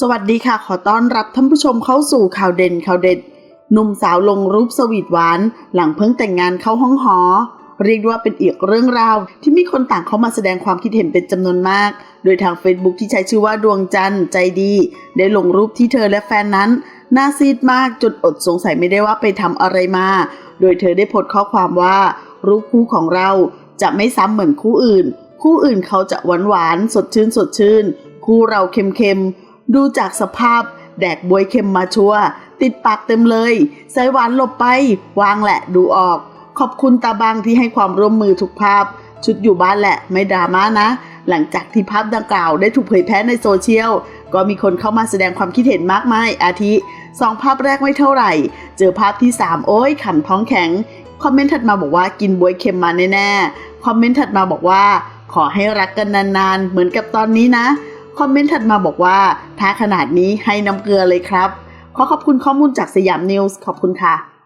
สวัสดีค่ะ ขอต้อนรับท่านผู้ชมเข้าสู่ข่าวเด่นข่าวเด็ดหนุ่มสาวลงรูปสวีทหวาน หลังเพิ่งแต่งงานเข้าห้องหอ เรียกว่าเป็นอีกเรื่องราว ที่มีคนต่างเข้ามาแสดงความคิดเห็นเป็นจำนวนมาก โดยทาง Facebook ที่ใช้ชื่อว่าดวงจันทร์ใจดี ได้ลงรูปที่เธอและแฟนนั้นหน้าซีดมากจนอดสงสัยไม่ได้ว่าไปทำอะไรมา โดยเธอได้โพสต์ข้อความว่า รูปคู่ของเราจะไม่ซ้ำเหมือนคู่อื่น คู่อื่นเขาจะหวานหวานสดชื่นสดชื่น คู่เราเค็มๆ ดูจากสภาพ แดกบวยเค็มมาชัวติดปากเต็มเลยใส่หวานหลบไป วางแหละดูออก ขอบคุณตาบางที่ให้ความร่วมมือทุกภาพ ชุดอยู่บ้านแหละไม่ดราม่านะ หลังจากที่ภาพดังกล่าวได้ถูกเผยแพร่ในโซเชียล ก็มีคนเข้ามาแสดงความคิดเห็นมากมาย อาทิสองภาพแรกไม่เท่าไหร่ เจอภาพที่ 3 โอ้ยขำท้องแข็ง คอมเมนต์ถัดมาบอกว่ากินบวยเค็มมาแน่ๆ คอมเมนต์ถัดมาบอกว่า ขอให้รักกันนานๆ เหมือนกับตอนนี้นะ คอมเมนต์ถัดมาบอกว่า ถ้าขนาดนี้ให้น้ำเกลือเลยครับ ขอขอบคุณข้อมูลจากสยามนิวส์ขอบคุณค่ะ